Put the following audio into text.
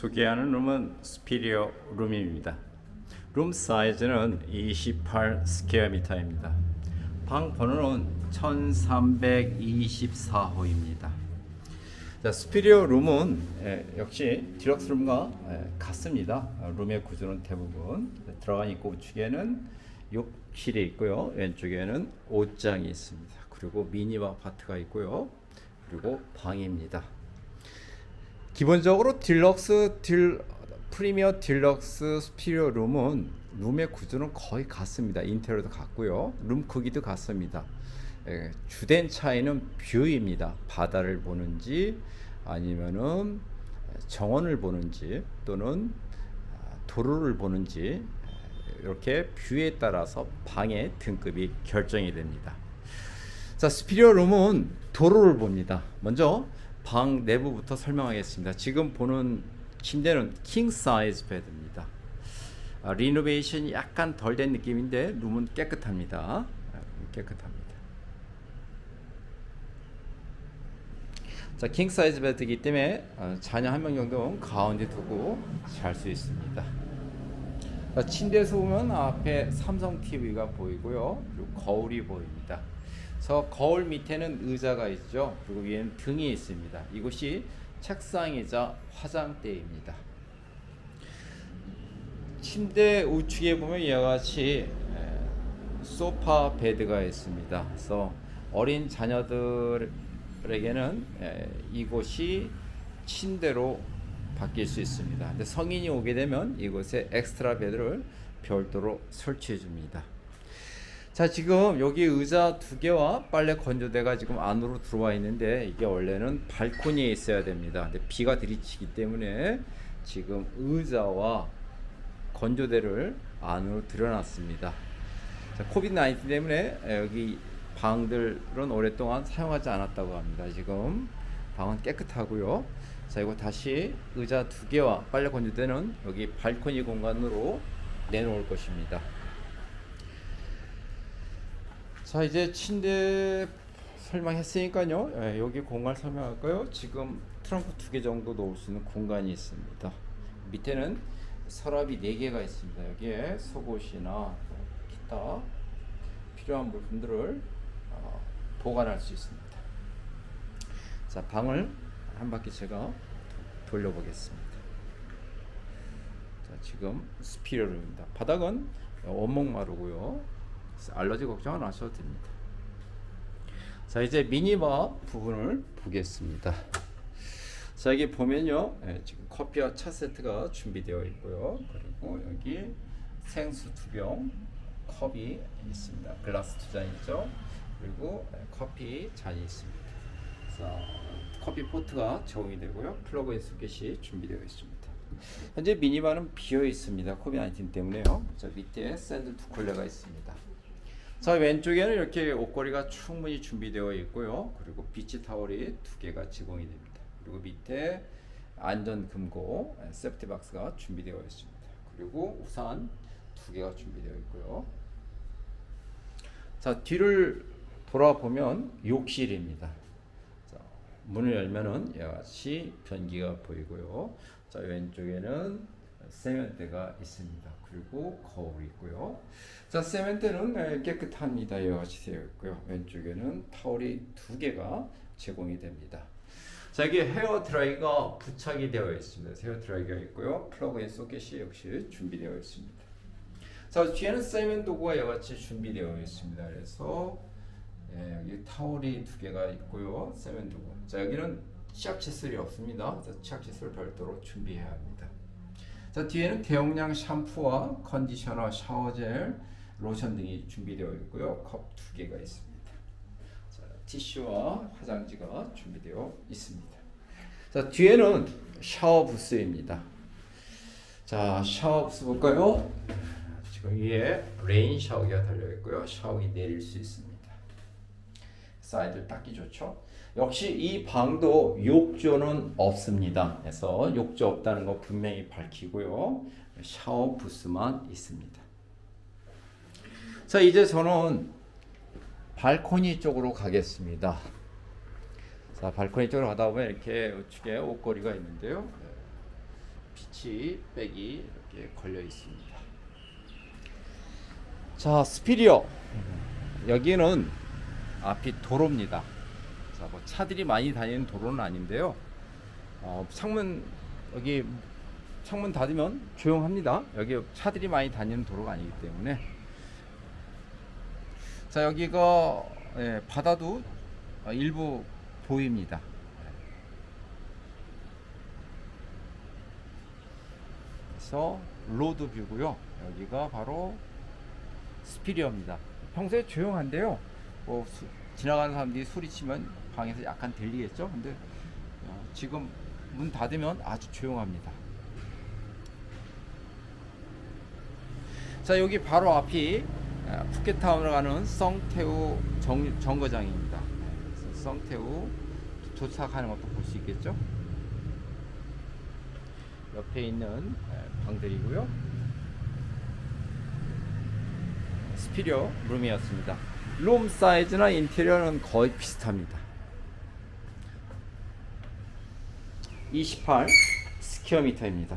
소개하는 룸은 스피리어 룸입니다. 룸 사이즈는 28 스퀘어미터입니다. 방 번호는 1324호입니다. 자, 스피리어 룸은 예, 역시 디럭스 룸과 예, 같습니다. 어, 룸의 구조는 대부분 들어간 입구 우측에는 욕실이 있고요. 왼쪽에는 옷장이 있습니다. 그리고 미니바 아파트가 있고요. 그리고 방입니다. 기본적으로 딜럭스 딜 프리미어 딜럭스 스피리어 룸은 룸의 구조는 거의 같습니다. 인테리어도 같고요. 룸 크기도 같습니다. 예, 주된 차이는 뷰입니다. 바다를 보는지 아니면은 정원을 보는지 또는 아, 도로를 보는지 이렇게 뷰에 따라서 방의 등급이 결정이 됩니다. 자, 스피리어 룸은 도로를 봅니다. 먼저 방 내부부터 설명하겠습니다. 지금 보는 침대는 킹 사이즈 베드입니다. 아, 리노베이션이 약간 덜 된 느낌인데 룸은 깨끗합니다. 아, 깨끗합니다. 자, 킹 사이즈 베드이기 때문에 어, 자녀 한 명 정도 가운데 두고 잘 수 있습니다. 자, 침대에서 보면 앞에 삼성 TV가 보이고요. 그리고 거울이 보입니다. 저 거울 밑에는 의자가 있죠. 그리고 위에는 등이 있습니다. 이곳이 책상이자 화장대입니다. 침대 우측에 보면 이와 같이 에, 소파 베드가 있습니다. 그래서 어린 자녀들에게는 에, 이곳이 침대로 바뀔 수 있습니다. 근데 성인이 오게 되면 이곳에 엑스트라 베드를 별도로 설치해 줍니다. 자 지금 여기 의자 두 개와 빨래 건조대가 지금 안으로 들어와 있는데 이게 원래는 발코니에 있어야 됩니다. 근데 비가 들이치기 때문에 지금 의자와 건조대를 안으로 들여놨습니다. 자, 코비드 19 때문에 여기 방들은 오랫동안 사용하지 않았다고 합니다. 지금 방은 깨끗하고요. 자 이거 다시 의자 두 개와 빨래 건조대는 여기 발코니 공간으로 내놓을 것입니다. 자 이제 침대 설명했으니까요. 예, 여기 공간 설명할까요? 지금 트렁크 두 개 정도 놓을 수 있는 공간이 있습니다. 밑에는 서랍이 네 개가 있습니다. 여기에 속옷이나 기타 필요한 물품들을 어, 보관할 수 있습니다. 자 방을 한 바퀴 제가 돌려보겠습니다. 자 지금 스피리어룸입니다. 바닥은 원목 마루고요. 알러지 걱정 안 하셔도 됩니다. 자 이제 미니바 부분을 보겠습니다. 자 여기 보면요, 예, 지금 커피와 차 세트가 준비되어 있고요. 그리고 여기 생수 두 병, 컵이 있습니다. 글라스 두잔 있죠. 그리고 예, 커피 잔이 있습니다. 자 커피 포트가 제공이 되고요. 플러그인 소켓이 준비되어 있습니다. 현재 미니바는 비어 있습니다. 19 때문에요. 저 밑에 샌들 두 콜레가 있습니다. 자 왼쪽에는 이렇게 옷걸이가 충분히 준비되어 있고요. 그리고 비치 타월이 두 개가 제공이 됩니다. 그리고 밑에 안전 금고 세프티 박스가 준비되어 있습니다. 그리고 우산 두 개가 준비되어 있고요. 자 뒤를 돌아보면 욕실입니다. 자, 문을 열면은 같이 변기가 보이고요. 자 왼쪽에는 세면대가 있습니다. 그리고 거울이 있고요. 자 세면대는 네, 깨끗합니다. 되어 있고요. 왼쪽에는 타월이 두 개가 제공이 됩니다. 자 여기 헤어 드라이가 부착이 되어 있습니다. 헤어 드라이가 있고요. 플러그인 소켓이 역시 준비되어 있습니다. 자 뒤에는 세면 도구가 이와 같이 준비되어 있습니다. 그래서 예, 여기 타월이 두 개가 있고요. 세면 도구. 자 여기는 치약 칫솔이 없습니다. 치약 칫솔 별도로 준비해야 합니다. 자 뒤에는 대용량 샴푸와 컨디셔너, 샤워젤, 로션 등이 준비되어 있고요. 컵 두 개가 있습니다. 자, 티슈와 화장지가 준비되어 있습니다. 자 뒤에는 샤워 부스입니다. 자 샤워 부스 볼까요? 지금 위에 레인 샤워기가 달려 있고요. 샤워기 내릴 수 있습니다. 사이드 닦기 좋죠. 역시 이 방도 욕조는 없습니다. 그래서 욕조 없다는 거 분명히 밝히고요. 샤워 부스만 있습니다. 자, 이제 저는 발코니 쪽으로 가겠습니다. 자, 발코니 쪽으로 가다 보면 이렇게 우측에 옷걸이가 있는데요. 피치 백이 이렇게 걸려 있습니다. 자, 스피리어. 여기는 앞이 도로입니다. 자, 뭐 차들이 많이 다니는 도로는 아닌데요. 어, 창문 여기 창문 닫으면 조용합니다. 여기 차들이 많이 다니는 도로가 아니기 때문에. 자, 여기가 예, 바다도 어, 일부 보입니다. 그래서 로드 뷰고요. 여기가 바로 스피리어입니다. 평소에 조용한데요. 뭐 수- 지나가는 사람들이 소리치면 방에서 약간 들리겠죠. 근데 어, 지금 문 닫으면 아주 조용합니다. 자 여기 바로 앞이 아, 푸켓타운으로 가는 성태우 정, 정거장입니다. 성태우 도착하는 것도 볼 수 있겠죠. 옆에 있는 예, 방들이고요. 스피리어 룸이었습니다. 룸 사이즈나 인테리어는 거의 비슷합니다. 28 스퀘어 미터입니다.